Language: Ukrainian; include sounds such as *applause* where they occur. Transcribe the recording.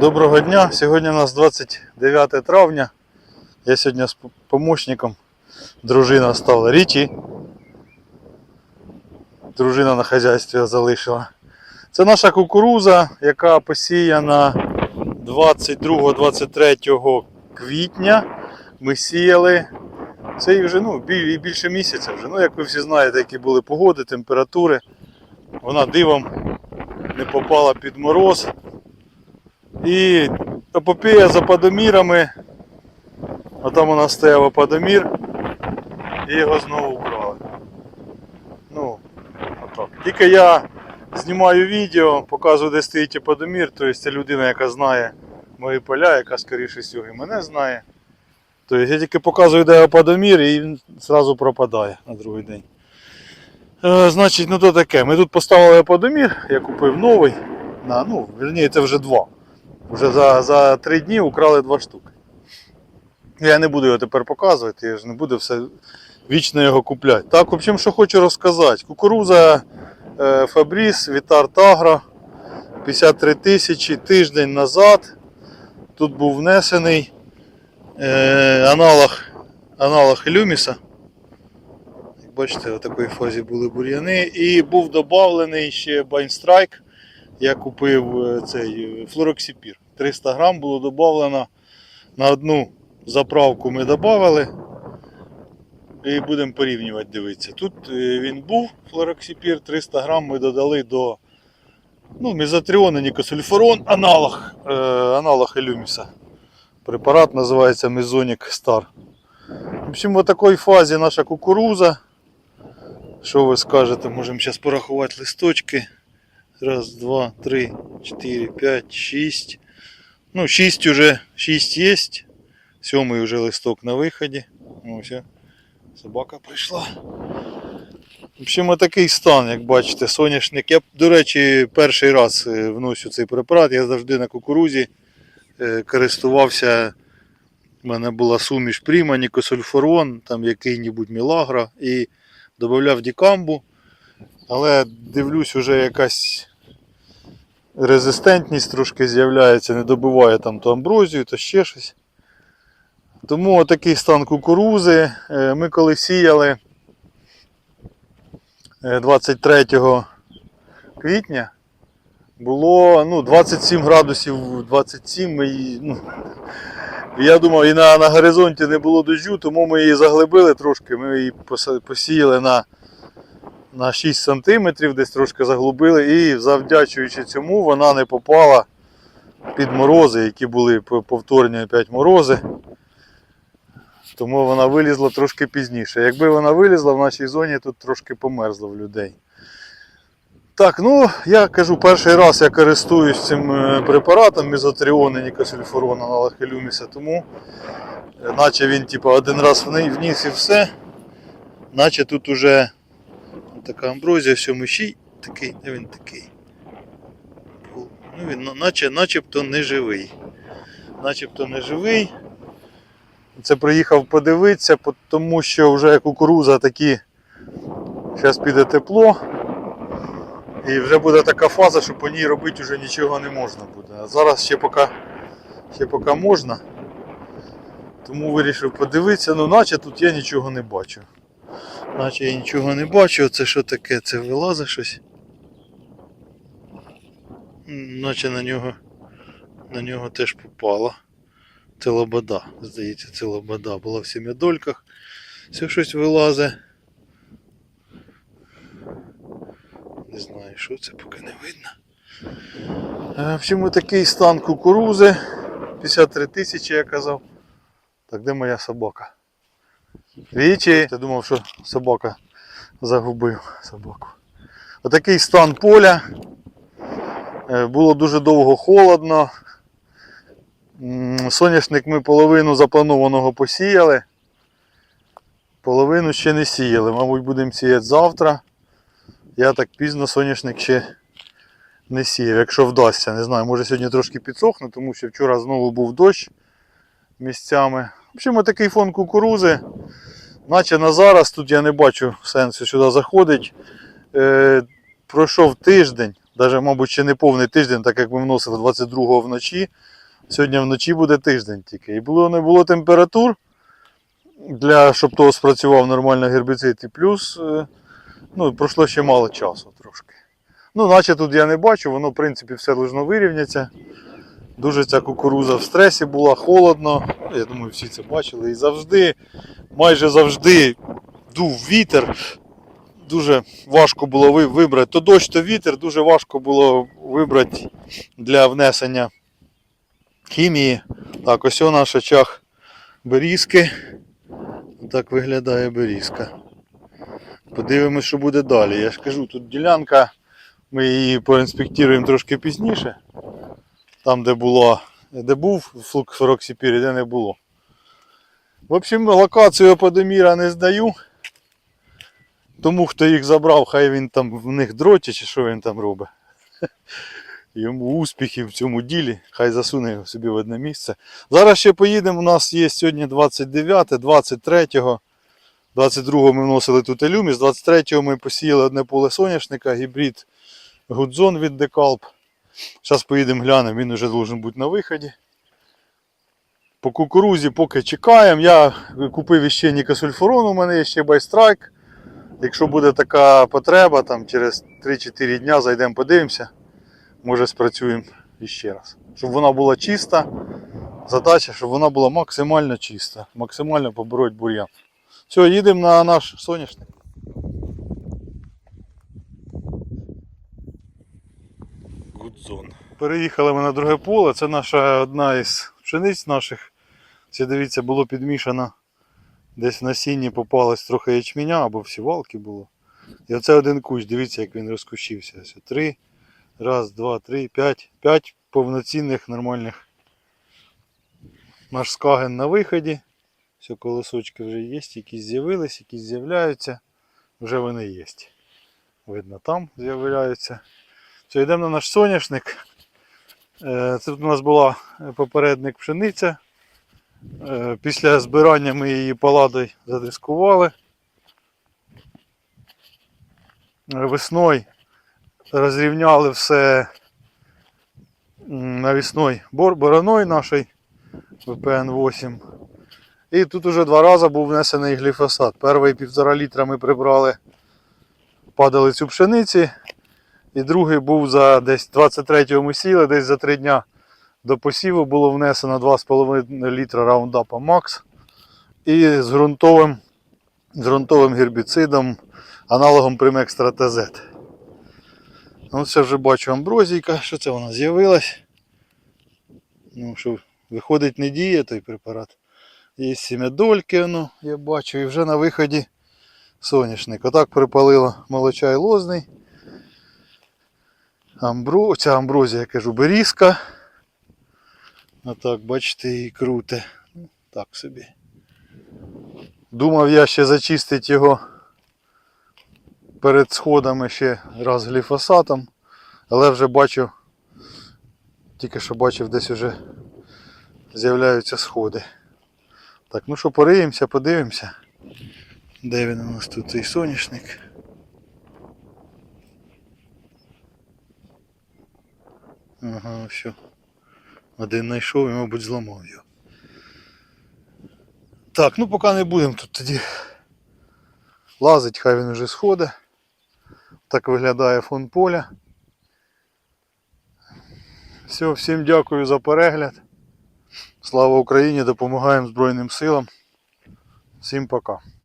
Доброго дня. Сьогодні у нас 29 травня. Я сьогодні з помощником. Дружина стала Річі. Дружина на хазяйстві залишила. Це наша кукуруза, яка посіяна 22-23 квітня. Ми сіяли. Це їх вже ну, більше місяця вже. Ну, як ви всі знаєте, які були погоди, температури. Вона дивом не попала під мороз. І епопея за падомірами. А там у нас стояв ападомір. І його знову вкрали. Ну, отак. Тільки я знімаю відео, показую, де стоїть ападомір, тобто це людина, яка знає мої поля, яка скоріше всього і мене знає. Тобто я тільки показую, де ападомір, і він одразу пропадає на другий день. Е, значить, ну то таке. Ми тут поставили ападомір, я купив новий. На, ну, вірніше, це вже два. Вже за, за три дні украли два штуки. Я не буду його тепер показувати, я ж не буду все вічно його купляти. Так, в общем, що хочу розказати. Кукуруза е, Фабріс, Вітар Тагра 53 тисячі тиждень назад. Тут був внесений е, аналог, аналог Люміса. Бачите, в такій фазі були бур'яни. І був додавлений ще Байнстрайк. Я купив е, цей е, флороксипір. 300 грам було додано на одну заправку ми додали. І будемо порівнювати, дивитися. Тут е, він був флороксипір, 300 грам ми додали до ну, мезотріону, нікосульфурон, аналог, е, аналог Елюміса. Препарат називається Мезонік Star. В общем, в такій фазі наша кукуруза. Що ви скажете? Можемо зараз порахувати листочки. Раз, два, три, чотири, п'ять, шість. Ну, шість уже, шість є. Сьомий уже листок на виході. Ось, а, собака прийшла. В общем, такий стан, як бачите, соняшник. Я, до речі, перший раз е, вношу цей препарат. Я завжди на кукурузі е, користувався. У мене була суміш Пріма, Нікосульфорон, там який-небудь Мілагра і додавав дікамбу. Але дивлюсь, уже якась резистентність трошки з'являється, не добиває там то амброзію, то ще щось. Тому отакий стан кукурузи. Е, Ми коли сіяли е, 23 квітня, було ну, 27 градусів, 27 ми ну, я думав, і на, на горизонті не було дощу, тому ми її заглибили трошки, ми її посіяли на на 6 см, десь трошки заглубили, і завдячуючи цьому вона не попала під морози, які були повторні опять морози. Тому вона вилізла трошки пізніше. Якби вона вилізла, в нашій зоні тут трошки померзло в людей. Так, ну я кажу, перший раз я користуюсь цим е, препаратом мезотріон і нікосульфурон аналог Елюміса, тому е, наче він типу, один раз вни- вніс і все, наче тут уже така амброзія, все мишій такий, де він такий. Ну, він наче, начебто не живий. Начебто не живий. Це приїхав подивитися, тому що вже кукуруза такі. Зараз піде тепло. І вже буде така фаза, що по ній робити вже нічого не можна буде. А зараз ще поки, ще поки можна. Тому вирішив подивитися, ну наче тут я нічого не бачу. Наче я нічого не бачу, це що таке? Це вилазить щось. Наче на нього, на нього теж попало. Це лобода, здається, це лобода була в сім'ядольках. Все щось вилазить. Не знаю, що це поки не видно. Е, В общем, такий стан кукурузи. 53 тисячі, я казав. Так, де моя собака? Вічі. Я думав, що собака загубив собаку. Отакий стан поля. Е, Було дуже довго холодно. Соняшник ми половину запланованого посіяли. Половину ще не сіяли. Мабуть, будемо сіяти завтра. Я так пізно соняшник ще не сіяв, якщо вдасться. Не знаю, може сьогодні трошки підсохне, тому що вчора знову був дощ місцями. В общем, такий фон кукурузи. Наче на зараз тут я не бачу сенсу сюди заходить. Е, пройшов тиждень, Навіть, мабуть, ще не повний тиждень, так як ми вносили 22-го вночі. Сьогодні вночі буде тиждень тільки. І було не було температур, для, щоб того спрацював нормально гербіцид. І плюс е, ну, пройшло ще мало часу трошки. Ну, наче тут я не бачу, воно в принципі все должно вирівнятися. Дуже ця кукуруза в стресі була, холодно. Я думаю, всі це бачили. І завжди, майже завжди дув вітер. Дуже важко було вибрати. То дощ, то вітер, дуже важко було вибрати для внесення хімії. Так, ось о наш очаг берізки. Так виглядає берізка. Подивимось, що буде далі. Я ж кажу, тут ділянка, ми її проінспектуємо трошки пізніше. Там, де було, де був флук Фороксіпірі, де не було. В общем, локацію Аподеміра не здаю. Тому хто їх забрав, хай він там в них дроті чи що він там робить. *laughs* Йому успіхів в цьому ділі, хай засуне його собі в одне місце. Зараз ще поїдемо. У нас є сьогодні 29, 23, 22 ми вносили тут елюміс, 23 ми посіяли одне поле соняшника, гібрид Гудзон від Декалп. Зараз поїдемо глянемо, він вже должен бути на виході. По кукурузі поки чекаємо. Я купив іще Нікосульфурон, у мене ще байстрайк. Якщо буде така потреба, там через 3-4 дня зайдемо подивимося, може спрацюємо іще раз. Щоб вона була чиста. Задача, щоб вона була максимально чиста, максимально побороть бур'ян. Все, їдемо на наш соняшник. Гудзон. Переїхали ми на друге поле. Це наша одна із пшениць наших. Це дивіться, було підмішано. Десь в насінні попалось трохи ячменя або всівалки було. І оце один кущ, дивіться, як він розкущився. Ось три. Раз, два, три, п'ять. П'ять повноцінних нормальних. Наш скаген на виході. Все, колосочки вже є, якісь з'явились, якісь з'являються. Вже вони є. Видно, там з'являються. Все, йдемо на наш соняшник. Е, Це тут у нас була е, попередник пшениця. Е, Після збирання ми її паладою задискували. Весною розрівняли все навісною бороною нашої ВПН-8. І тут уже два рази був внесений гліфосат. Перший півтора літра ми прибрали падалицю пшениці. І другий був за десь 23-му сіли, десь за 3 дня до посіву було внесено 2,5 літра раундапа Макс. І з ґрунтовим, з ґрунтовим гербіцидом, аналогом Примекстра ТЗ. Ну, це вже бачу амброзійка, що це вона з'явилась. Ну, що виходить, не діє той препарат. Є сім'ядольки, воно, я бачу, і вже на виході соняшник. Отак припалило молочай лозний. Амбро... Ця амброзія, я кажу, берізка. Отак, бачите, її круте. Ну, Так собі. Думав я ще зачистити його перед сходами ще раз гліфосатом, але вже бачу, тільки що бачив, десь вже з'являються сходи. Так, ну що, пориємося, подивимося. Де він у нас тут цей соняшник? Ага, все. Один знайшов і, мабуть, зламав його. Так, ну поки не будемо тут тоді лазить, хай він вже сходить. Так виглядає фон поля. Все, всім дякую за перегляд. Слава Україні! Допомагаємо Збройним силам. Всім пока.